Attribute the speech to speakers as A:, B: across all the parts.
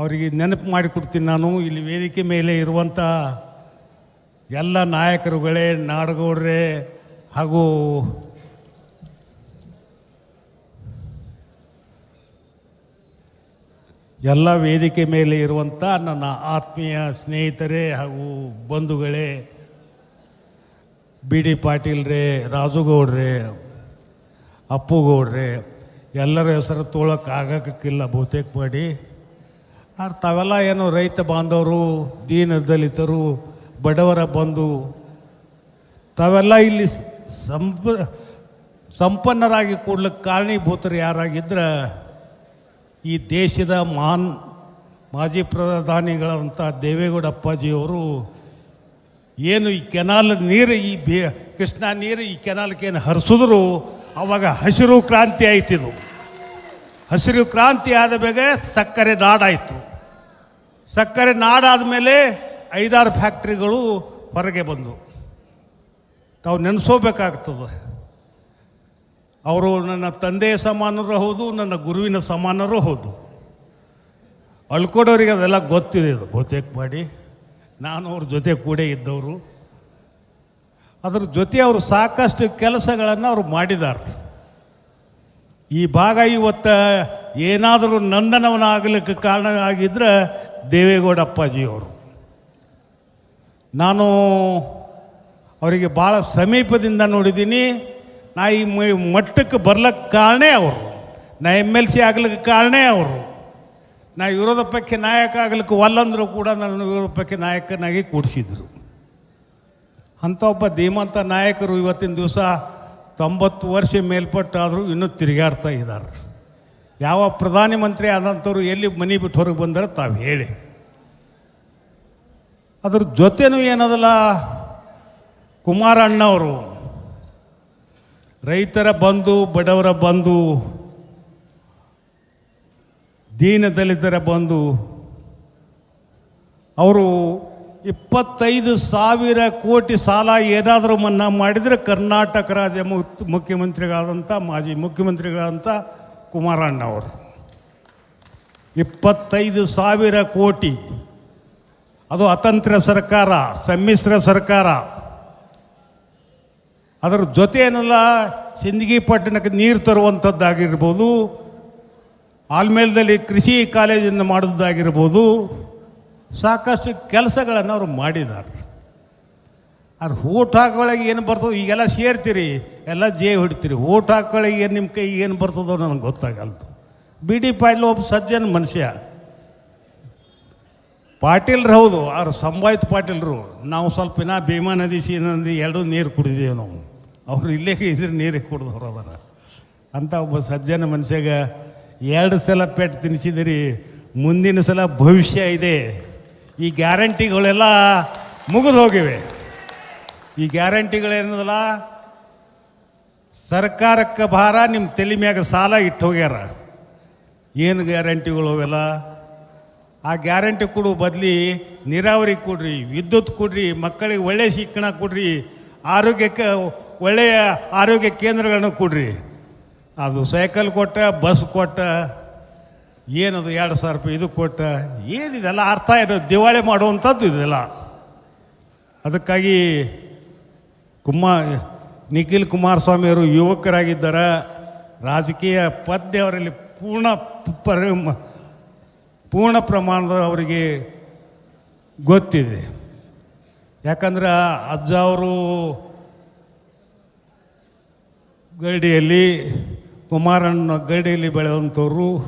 A: ಅವರಿಗೆ ನೆನಪು ಮಾಡಿಕೊಡ್ತೀನಿ ನಾನು. ಇಲ್ಲಿ ವೇದಿಕೆ ಮೇಲೆ ಇರುವಂಥ ಎಲ್ಲ ನಾಯಕರುಗಳೇ ನಾಡಗೌಡ್ರೆ ಹಾಗೂ ಎಲ್ಲ ವೇದಿಕೆ ಮೇಲೆ ಇರುವಂಥ ನನ್ನ ಆತ್ಮೀಯ ಸ್ನೇಹಿತರೇ ಹಾಗೂ ಬಂಧುಗಳೇ, ಬಿ ಡಿ ಪಾಟೀಲ್ರೇ ರಾಜುಗೌಡ್ರೆ ಅಪ್ಪುಗೌಡ್ರೆ ಎಲ್ಲರ ಹೆಸರು ತೊಗೊಳಕ್ಕೆ ಆಗಕ್ಕಿಲ್ಲ ಬಹುತೇಕ ಮಾಡಿ. ಆದ್ರೆ ತಾವೆಲ್ಲ ಏನು ರೈತ ಬಾಂಧವರು ದೀನ ದಲಿತರು ಬಡವರ ಬಂಧು, ತಾವೆಲ್ಲ ಇಲ್ಲಿ ಸಂಪ, ಸಂಪನ್ನರಾಗಿ ಕೂಡ್ಲಿಕ್ಕೆ ಕಾರಣೀಭೂತರು ಯಾರಾಗಿದ್ರೆ ಈ ದೇಶದ ಮಾನ್ ಮಾಜಿ ಪ್ರಧಾನಿಗಳಂಥ ದೇವೇಗೌಡ ಅಪ್ಪಾಜಿಯವರು ಏನು ಈ ಕೆನಾಲ್ ನೀರು ಈ ಬೇ ಕೃಷ್ಣ ನೀರು ಈ ಕೆನಾಲ್ಗೆ ಏನು ಹರಿಸಿದ್ರು, ಅವಾಗ ಹಸಿರು ಕ್ರಾಂತಿ ಆಯ್ತಿದು. ಹಸಿರು ಕ್ರಾಂತಿ ಆದ ಬೇಗ ಸಕ್ಕರೆ ನಾಡಾಯಿತು. ಸಕ್ಕರೆ ನಾಡಾದ ಮೇಲೆ ಐದಾರು ಫ್ಯಾಕ್ಟ್ರಿಗಳು ಹೊರಗೆ ಬಂದವು ತಾವು ನೆನೆಸೋಬೇಕಾಗ್ತದೆ. ಅವರು ನನ್ನ ತಂದೆಯ ಸಮಾನರು ಹೌದು, ನನ್ನ ಗುರುವಿನ ಸಮಾನರು ಹೌದು. ಅಳ್ಕೊಡೋರಿಗೆ ಅದೆಲ್ಲ ಗೊತ್ತಿದೆ ಅದು. ಬಹುತೇಕ ಮಾಡಿ. ನಾನು ಅವ್ರ ಜೊತೆ ಕೂಡೇ ಇದ್ದವರು. ಅದ್ರ ಜೊತೆ ಅವರು ಸಾಕಷ್ಟು ಕೆಲಸಗಳನ್ನು ಅವರು ಮಾಡಿದ್ದಾರೆ. ಈ ಭಾಗ ಇವತ್ತು ಏನಾದರೂ ನಂದನವನ ಆಗಲಿಕ್ಕೆ ಕಾರಣ ಆಗಿದ್ರೆ ದೇವೇಗೌಡ ಅಪ್ಪಾಜಿಯವರು ನಾನು ಅವರಿಗೆ ಭಾಳ ಸಮೀಪದಿಂದ ನೋಡಿದ್ದೀನಿ. ನಾ ಈ ಮಟ್ಟಕ್ಕೆ ಬರ್ಲಕ್ಕೆ ಕಾರಣ ಅವರು. ನಾ ಎಂ ಎಲ್ ಸಿ ಆಗ್ಲಿಕ್ಕೆ ಕಾರಣ ಅವರು. ನಾ ವಿರೋಧ ಪಕ್ಷ ನಾಯಕ ಆಗ್ಲಿಕ್ಕೆ ಒಲ್ಲಂದರೂ ಕೂಡ ನನ್ನ ವಿರೋಧ ಪಕ್ಷ ನಾಯಕನಾಗಿ ಕೂಡಿಸಿದ್ರು. ಅಂಥ ಒಬ್ಬ ಧೀಮಂತ ನಾಯಕರು ಇವತ್ತಿನ ದಿವಸ ತೊಂಬತ್ತು ವರ್ಷ ಮೇಲ್ಪಟ್ಟಾದರೂ ಇನ್ನೂ ತಿರುಗಾಡ್ತಾ ಇದ್ದಾರೆ. ಯಾವ ಪ್ರಧಾನಿ ಮಂತ್ರಿ ಆದಂಥವ್ರು ಎಲ್ಲಿ ಮನೆ ಬಿಟ್ಟು ಹೊರಗೆ ಬಂದರೆ ತಾವು ಹೇಳಿ. ಅದ್ರ ಜೊತೆನೂ ಏನದಲ್ಲ ಕುಮಾರಣ್ಣವರು ರೈತರ ಬಂಧು, ಬಡವರ ಬಂಧು, ದೀನ ದಲಿತರ ಬಂಧು, ಅವರು ಇಪ್ಪತ್ತೈದು ಸಾವಿರ ಕೋಟಿ ಸಾಲ ಏನಾದರೂ ಮನ್ನಾ ಮಾಡಿದರೆ ಕರ್ನಾಟಕ ರಾಜ್ಯ ಮುಖ್ಯ- ಮುಖ್ಯಮಂತ್ರಿಗಳಾದಂಥ, ಮಾಜಿ ಮುಖ್ಯಮಂತ್ರಿಗಳಾದಂಥ ಕುಮಾರಣ್ಣ ಅವರು ಇಪ್ಪತ್ತೈದು ಸಾವಿರ ಕೋಟಿ. ಅದು ಅತಂತ್ರ ಸರ್ಕಾರ, ಸಮ್ಮಿಶ್ರ ಸರ್ಕಾರ. ಅದರ ಜೊತೆ ಏನಲ್ಲ ಸಿಂದಗಿ ಪಟ್ಟಣಕ್ಕೆ ನೀರು ತರುವಂಥದ್ದಾಗಿರ್ಬೋದು, ಆಲ್ಮೇಲದಲ್ಲಿ ಕೃಷಿ ಕಾಲೇಜನ್ನು ಮಾಡೋದಾಗಿರ್ಬೋದು ಸಾಕಷ್ಟು ಕೆಲಸಗಳನ್ನು ಅವರು ಮಾಡಿದ್ದಾರೆ. ಅದು ಊಟ ಹಾಕೊಳಗೆ ಏನು ಬರ್ತದೋ ಈಗೆಲ್ಲ ಸೇರ್ತೀರಿ, ಎಲ್ಲ ಜೇ ಹೊಡಿತೀರಿ. ಊಟ ಹಾಕೊಳಗೆ ಏನು ನಿಮ್ಮ ಕೈ ಏನು ಬರ್ತದೋ ನನಗೆ ಗೊತ್ತಾಗಲ್ದು. ಬಿ ಡಿ ಪಾಟೀಲ್ ಒಬ್ಬ ಸಜ್ಜನ ಮನುಷ್ಯ. ಪಾಟೀಲ್ರು ಹೌದು ಅವ್ರು ಸಂಭಾಯಿತ ಪಾಟೀಲ್ರು. ನಾವು ಸ್ವಲ್ಪ ಇನ್ನ ಭೀಮಾ ನದಿ ಸಿ ನದಿ ಎರಡೂ ನೀರು ಕುಡಿದೀವಿ ನಾವು. ಅವರು ಇಲ್ಲೇ ಇದ್ರೆ ನೀರಿಗೆ ಕುಡಿದವ್ರು ಅದಾರ. ಅಂತ ಒಬ್ಬ ಸಜ್ಜನ ಮನುಷ್ಯಾಗ ಎರಡು ಸಲ ಪೆಟ್ಟು ತಿನ್ನಿಸಿದಿರಿ ಮುಂದಿನ ಸಲ ಭವಿಷ್ಯ ಇದೆ. ಈ ಗ್ಯಾರಂಟಿಗಳೆಲ್ಲ ಮುಗಿದು ಹೋಗಿವೆ. ಈ ಗ್ಯಾರಂಟಿಗಳೇನದಲ್ಲ ಸರ್ಕಾರಕ್ಕೆ ಭಾರ ನಿಮ್ಮ ತಲೆ ಮ್ಯಾಗ ಸಾಲ ಇಟ್ಟು ಹೋಗ್ಯಾರ. ಏನು ಗ್ಯಾರಂಟಿಗಳು ಅವೆಲ್ಲ? ಆ ಗ್ಯಾರಂಟಿ ಕೊಡು ಬದಲಿ ನೀರಾವರಿ ಕೊಡ್ರಿ, ವಿದ್ಯುತ್ ಕೊಡ್ರಿ, ಮಕ್ಕಳಿಗೆ ಒಳ್ಳೆಯ ಶಿಕ್ಷಣ ಕೊಡ್ರಿ, ಆರೋಗ್ಯಕ್ಕೆ ಒಳ್ಳೆಯ ಆರೋಗ್ಯ ಕೇಂದ್ರಗಳನ್ನು ಕೊಡ್ರಿ. ಅದು ಸೈಕಲ್ ಕೊಟ್ಟ, ಬಸ್ ಕೊಟ್ಟ, ಏನದು ಎರಡು ಸಾವಿರ ರೂಪಾಯಿ ಇದು ಕೊಟ್ಟ, ಏನಿದೆಲ್ಲ ಅರ್ಥ ಇರೋದು ದಿವಾಳಿ ಮಾಡುವಂಥದ್ದು ಇದೆಲ್ಲ. ಅದಕ್ಕಾಗಿ ಕುಮಾರ್ ನಿಖಿಲ್ ಕುಮಾರಸ್ವಾಮಿಯವರು ಯುವಕರಾಗಿದ್ದಾರೆ ರಾಜಕೀಯ ಪದ್ಯ ಅವರಲ್ಲಿ ಪೂರ್ಣ ಪರಿ, ಪೂರ್ಣ ಪ್ರಮಾಣದ ಅವರಿಗೆ ಗೊತ್ತಿದೆ. ಯಾಕಂದ್ರೆ ಅಜ್ಜ ಅವರು ಗರಡಿಯಲ್ಲಿ ಕುಮಾರಣ್ಣ ಗರಡಿಯಲ್ಲಿ ಬೆಳೆದಂಥವ್ರು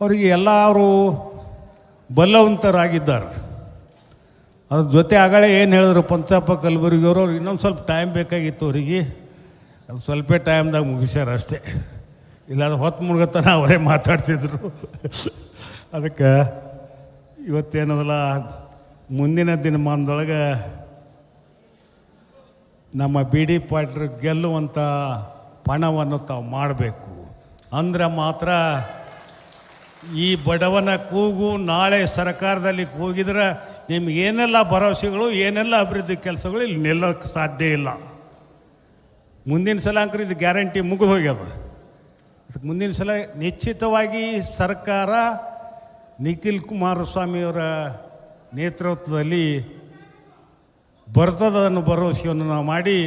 A: ಅವರಿಗೆ ಎಲ್ಲರೂ ಬಲವಂತರಾಗಿದ್ದಾರೆ. ಅದ್ರ ಜೊತೆ ಆಗಲೇ ಏನು ಹೇಳಿದ್ರು ಪಂಚಪ್ಪ ಕಲಬುರ್ಗಿಯವರು ಇನ್ನೊಂದು ಸ್ವಲ್ಪ ಟೈಮ್ ಬೇಕಾಗಿತ್ತು ಅವರಿಗೆ. ಅದು ಸ್ವಲ್ಪ ಟೈಮ್ದಾಗ ಮುಗಿಸ್ಯಾರ ಅಷ್ಟೇ. ಇಲ್ಲಾಂದ್ರೆ ಹೊತ್ತು ಮುಳುಗತನ ಅವರೇ ಮಾತಾಡ್ತಿದ್ರು. ಅದಕ್ಕೆ ಇವತ್ತೇನದಲ್ಲ, ಮುಂದಿನ ದಿನಮಾನದೊಳಗೆ ನಮ್ಮ ಬಿ ಡಿ ಪಾಟೀಲ್ ಗೆಲ್ಲುವಂಥ ಪಣವನ್ನು ತಾವು ಮಾಡಬೇಕು. ಅಂದ್ರೆ ಮಾತ್ರ ಈ ಬಡವನ ಕೂಗು ನಾಳೆ ಸರ್ಕಾರದಲ್ಲಿ ಕೂಗಿದ್ರೆ ನಿಮ್ಗೆ ಏನೆಲ್ಲ ಭರವಸೆಗಳು, ಏನೆಲ್ಲ ಅಭಿವೃದ್ಧಿ ಕೆಲಸಗಳು ಇಲ್ಲಿ ನಿಲ್ಲೋಕ್ಕೆ ಸಾಧ್ಯ ಇಲ್ಲ. ಮುಂದಿನ ಸಲ ಅಂಕರ್ ಇದು ಗ್ಯಾರಂಟಿ ಮುಗಿದು ಹೋಗ್ಯದ. ಅದಕ್ಕೆ ಮುಂದಿನ ಸಲ ನಿಶ್ಚಿತವಾಗಿ ಸರ್ಕಾರ ನಿಖಿಲ್ ಕುಮಾರಸ್ವಾಮಿಯವರ ನೇತೃತ್ವದಲ್ಲಿ ಬರ್ತದನ್ನು ಭರವಸೆಯನ್ನು ನಾವು ಮಾಡಿ,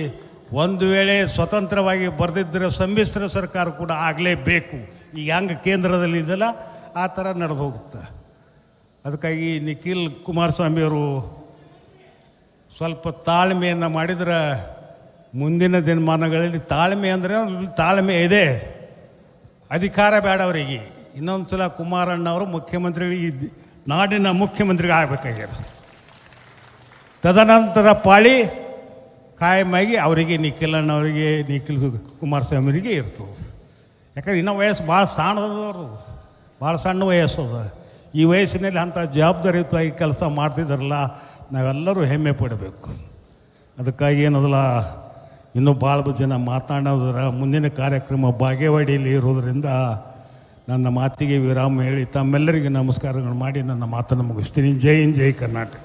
A: ಒಂದು ವೇಳೆ ಸ್ವತಂತ್ರವಾಗಿ ಬರೆದಿದ್ದರೆ ಸಮ್ಮಿಶ್ರ ಸರ್ಕಾರ ಕೂಡ ಆಗಲೇಬೇಕು. ಈಗ ಹೆಂಗೆ ಕೇಂದ್ರದಲ್ಲಿ ಇದೆಲ್ಲ ಆ ಥರ ನಡೆದು ಹೋಗುತ್ತೆ ಅದಕ್ಕಾಗಿ ನಿಖಿಲ್ ಕುಮಾರಸ್ವಾಮಿಯವರು ಸ್ವಲ್ಪ ತಾಳ್ಮೆಯನ್ನು ಮಾಡಿದರೆ ಮುಂದಿನ ದಿನಮಾನಗಳಲ್ಲಿ ತಾಳ್ಮೆ ಅಂದರೆ ತಾಳ್ಮೆ ಇದೆ. ಅಧಿಕಾರ ಬೇಡ ಅವರಿಗೆ. ಇನ್ನೊಂದು ಸಲ ಕುಮಾರಣ್ಣವರು ಮುಖ್ಯಮಂತ್ರಿಗಳಿಗೆ ಈ ನಾಡಿನ ಮುಖ್ಯಮಂತ್ರಿಗೆ ಆಗಬೇಕಾಗಿದೆ ತದನಂತರ ಪಾಳಿ ಕಾಯಮಾಗಿ ಅವರಿಗೆ ನಿಖಿಲಣ್ಣ ಅವರಿಗೆ ನಿಖಿಲ್ ಕುಮಾರಸ್ವಾಮಿಯವರಿಗೆ ಇರ್ತದೆ. ಯಾಕಂದ್ರೆ ಇನ್ನೂ ವಯಸ್ಸು ಭಾಳ ಸಣ್ಣದವರು ಭಾಳ ಸಣ್ಣ ವಯಸ್ಸದ ಈ ವಯಸ್ಸಿನಲ್ಲಿ ಅಂಥ ಜವಾಬ್ದಾರಿಯುತವಾಗಿ ಕೆಲಸ ಮಾಡ್ತಿದ್ದಾರಲ್ಲ, ನಾವೆಲ್ಲರೂ ಹೆಮ್ಮೆ ಪಡಬೇಕು. ಅದಕ್ಕಾಗಿ ಏನದಲ್ಲ, ಇನ್ನೂ ಭಾಳ ಜನ ಮಾತನಾಡೋದ್ರ ಮುಂದಿನ ಕಾರ್ಯಕ್ರಮ ಬಾಗೇವಾಡಿಯಲ್ಲಿ ಇರೋದರಿಂದ ನನ್ನ ಮಾತಿಗೆ ವಿರಾಮ ಹೇಳಿ ತಮ್ಮೆಲ್ಲರಿಗೆ ನಮಸ್ಕಾರಗಳು ಮಾಡಿ ನನ್ನ ಮಾತನ್ನು ಮುಗಿಸ್ತೀನಿ. ಜೈ ಇನ್ ಜೈ ಕರ್ನಾಟಕ.